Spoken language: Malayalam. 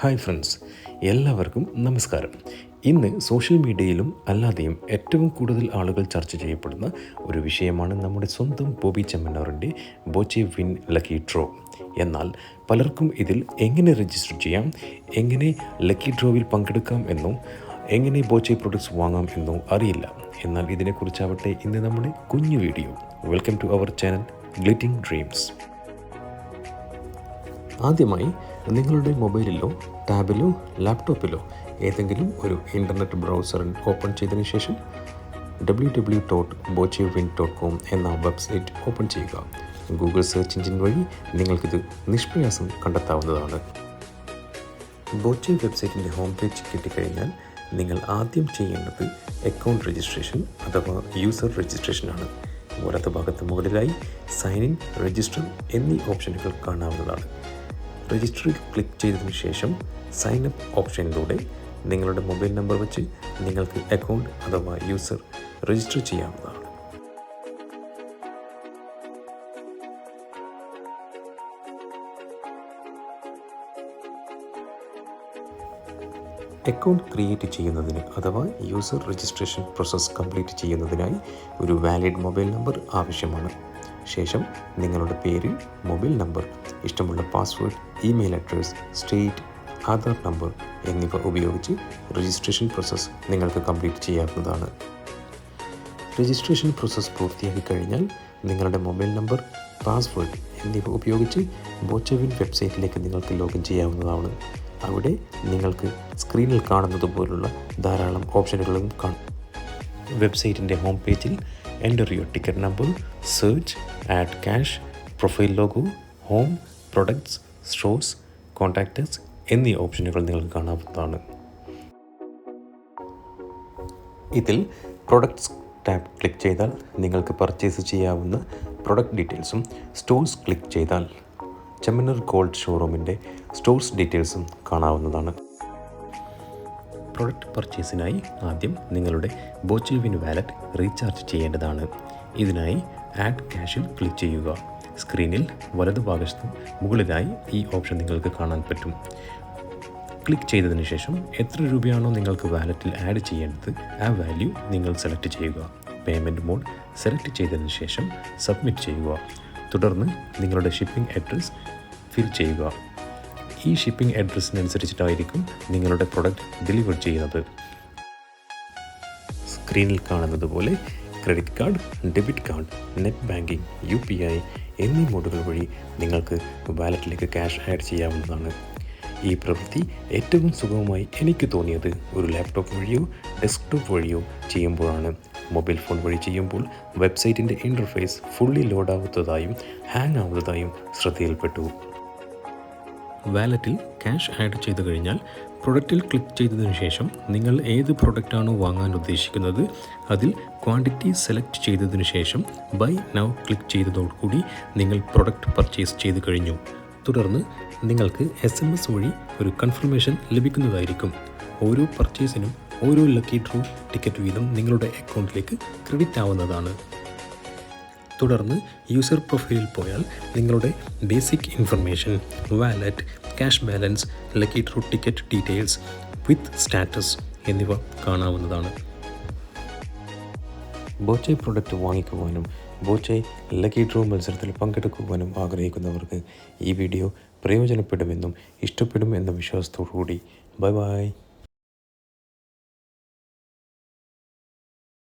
ഹായ് ഫ്രണ്ട്സ് എല്ലാവർക്കും നമസ്കാരം. ഇന്ന് സോഷ്യൽ മീഡിയയിലും അല്ലാതെയും ഏറ്റവും കൂടുതൽ ആളുകൾ ചർച്ച ചെയ്യപ്പെടുന്ന ഒരു വിഷയമാണ് നമ്മുടെ സ്വന്തം ബോബി ചെമ്മനോറിന്റെ ബോച്ചെ വിൻ ലക്കി ഡ്രോ. എന്നാൽ പലർക്കും ഇതിൽ എങ്ങനെ രജിസ്റ്റർ ചെയ്യാം എങ്ങനെ ലക്കി ഡ്രോവിൽ പങ്കെടുക്കാം എന്നും എങ്ങനെ ബോച്ചെ പ്രൊഡക്ട്സ് വാങ്ങാം എന്നും അറിയില്ല. എന്നാൽ ഇതിനെക്കുറിച്ചാവട്ടെ ഇന്ന് നമ്മുടെ കുഞ്ഞു video. Welcome to our channel glitting dreams ആദ്യമായി നിങ്ങളുടെ മൊബൈലിലോ ടാബിലോ ലാപ്ടോപ്പിലോ ഏതെങ്കിലും ഒരു ഇന്റർനെറ്റ് ബ്രൗസർ ഓപ്പൺ ചെയ്തതിന് ശേഷം W W dot Boche win dot com എന്ന വെബ്സൈറ്റ് ഓപ്പൺ ചെയ്യുക. ഗൂഗിൾ സെർച്ച് എഞ്ചിൻ വഴി നിങ്ങൾക്കിത് നിഷ്പ്രയാസം കണ്ടെത്താവുന്നതാണ്. ബോച്ചെ വെബ്സൈറ്റിന്റെ ഹോം പേജ് കിട്ടിക്കഴിഞ്ഞാൽ നിങ്ങൾ ആദ്യം ചെയ്യേണ്ടത് അക്കൗണ്ട് രജിസ്ട്രേഷൻ അഥവാ യൂസർ രജിസ്ട്രേഷനാണ് വലത് ഭാഗത്ത് മുകളിലായി സൈൻ ഇൻ രജിസ്റ്റർ എന്നീ ഓപ്ഷനുകൾ കാണാവുന്നതാണ്. രജിസ്റ്ററിൽ ക്ലിക്ക് ചെയ്തതിനു ശേഷം സൈൻ അപ്പ് ഓപ്ഷനിലൂടെ നിങ്ങളുടെ മൊബൈൽ നമ്പർ വെച്ച് നിങ്ങൾക്ക് അക്കൗണ്ട് അഥവാ യൂസർ രജിസ്റ്റർ ചെയ്യാവുന്നതാണ്. അക്കൗണ്ട് ക്രിയേറ്റ് ചെയ്യുന്നതിന് അഥവാ യൂസർ രജിസ്ട്രേഷൻ പ്രോസസ്സ് കംപ്ലീറ്റ് ചെയ്യുന്നതിനായി ഒരു വാലിഡ് മൊബൈൽ നമ്പർ ആവശ്യമാണ്. ശേഷം നിങ്ങളുടെ പേര് മൊബൈൽ നമ്പർ ഇഷ്ടമുള്ള password email address state Aadhaar number എന്നിവ ഉപയോഗിച്ച് രജിസ്ട്രേഷൻ പ്രോസസ്സ് നിങ്ങൾക്ക് കംപ്ലീറ്റ് ചെയ്യാവുന്നതാണ്. രജിസ്ട്രേഷൻ പ്രോസസ്സ് പൂർത്തിയാക്കി കഴിഞ്ഞാൽ നിങ്ങളുടെ മൊബൈൽ നമ്പർ പാസ്വേഡ് എന്നിവ ഉപയോഗിച്ച് ബോച്ചവിൻ വെബ്സൈറ്റിലേക്ക് നിങ്ങൾക്ക് ലോഗിൻ ചെയ്യാവുന്നതാണ്. അവിടെ നിങ്ങൾക്ക് സ്ക്രീനിൽ കാണുന്നത് പോലുള്ള ധാരാളം ഓപ്ഷനുകളും കാണും. വെബ്സൈറ്റിന്റെ ഹോം പേജിൽ enter your ticket number search add cash profile logo home products stores contacts എന്നീ ഓപ്ഷനുകൾ നിങ്ങൾക്ക് കാണാവുന്നതാണ്. ഇതിൽ പ്രൊഡക്ട്സ് ടാബ് ക്ലിക്ക് ചെയ്താൽ നിങ്ങൾക്ക് പർച്ചേസ് ചെയ്യാവുന്ന പ്രൊഡക്റ്റ് ഡീറ്റെയിൽസും സ്റ്റോഴ്സ് ക്ലിക്ക് ചെയ്താൽ ചെമ്മന്നൂർ ഗോൾഡ് ഷോറൂമിന്റെ സ്റ്റോഴ്സ് ഡീറ്റെയിൽസും കാണാവുന്നതാണ്. പ്രൊഡക്റ്റ് പർച്ചേസിനായി ആദ്യം നിങ്ങളുടെ ബോച്ചിവിൻ വാലറ്റ് റീചാർജ് ചെയ്യേണ്ടതാണ്. ഇതിനായി ആഡ് ക്യാഷിൽ ക്ലിക്ക് ചെയ്യുക. സ്ക്രീനിൽ വലതുഭാഗത്ത് മുകളിലായി ഈ ഓപ്ഷൻ നിങ്ങൾക്ക് കാണാൻ പറ്റും. ക്ലിക്ക് ചെയ്തതിന് ശേഷം എത്ര രൂപയാണോ നിങ്ങൾക്ക് വാലറ്റിൽ ആഡ് ചെയ്യേണ്ടത് ആ വാല്യൂ നിങ്ങൾ സെലക്ട് ചെയ്യുക. പേയ്മെന്റ് മോഡ് സെലക്ട് ചെയ്തതിന് ശേഷം സബ്മിറ്റ് ചെയ്യുക. തുടർന്ന് നിങ്ങളുടെ ഷിപ്പിംഗ് അഡ്രസ്സ് ഫിൽ ചെയ്യുക. ഈ ഷിപ്പിംഗ് അഡ്രസ്സിനനുസരിച്ചിട്ടായിരിക്കും നിങ്ങളുടെ പ്രൊഡക്റ്റ് ഡെലിവർ ചെയ്യുന്നത്. സ്ക്രീനിൽ കാണുന്നത് പോലെ credit card debit card net banking U P I എന്നീ മോഡുകൾ വഴി നിങ്ങൾക്ക് വാലറ്റിലേക്ക് ക്യാഷ് ആഡ് ചെയ്യാവുന്നതാണ്. ഈ പ്രവൃത്തി ഏറ്റവും സുഗമമായി എനിക്ക് തോന്നിയത് ഒരു ലാപ്ടോപ്പ് വഴിയോ ഡെസ്ക്ടോപ്പ് വഴിയോ ചെയ്യുമ്പോഴാണ്. മൊബൈൽ ഫോൺ വഴി ചെയ്യുമ്പോൾ വെബ്സൈറ്റിന്റെ ഇന്റർഫേസ് ഫുള്ളി ലോഡാവുന്നതായും ഹാങ് ആവുന്നതായും ശ്രദ്ധയിൽപ്പെട്ടു. വാലറ്റിൽ ക്യാഷ് ആഡ് ചെയ്തു കഴിഞ്ഞാൽ പ്രൊഡക്റ്റിൽ ക്ലിക്ക് ചെയ്തതിനു ശേഷം നിങ്ങൾ ഏത് പ്രൊഡക്റ്റാണോ വാങ്ങാൻ ഉദ്ദേശിക്കുന്നത് അതിൽ ക്വാണ്ടിറ്റി സെലക്ട് ചെയ്തതിനു ശേഷം ബൈ നൗ ക്ലിക്ക് ചെയ്തതോടുകൂടി നിങ്ങൾ പ്രൊഡക്റ്റ് പർച്ചേസ് ചെയ്ത് കഴിഞ്ഞു. തുടർന്ന് നിങ്ങൾക്ക് എസ് എം എസ് വഴി ഒരു കൺഫർമേഷൻ ലഭിക്കുന്നതായിരിക്കും. ഓരോ പർച്ചേസിനും ഓരോ ലക്കി ഡ്രോ ടിക്കറ്റ് വീതം നിങ്ങളുടെ അക്കൗണ്ടിലേക്ക് ക്രെഡിറ്റ് ആവുന്നതാണ്. തുടർന്ന് യൂസർ പ്രൊഫൈലിൽ പോയാൽ നിങ്ങളുടെ basic information wallet cash balance lucky draw ticket details with status എന്നിവ കാണാവുന്നതാണ്. ബോച്ചെ പ്രൊഡക്റ്റ് വാങ്ങിക്കുവാനും ബോച്ചെ ലക്കി ഡ്രോ മത്സരത്തിൽ പങ്കെടുക്കുവാനും ആഗ്രഹിക്കുന്നവർക്ക് ഈ വീഡിയോ പ്രയോജനപ്പെടുമെന്നും ഇഷ്ടപ്പെടുമെന്ന വിശ്വാസത്തോടു കൂടി ബൈ ബൈ.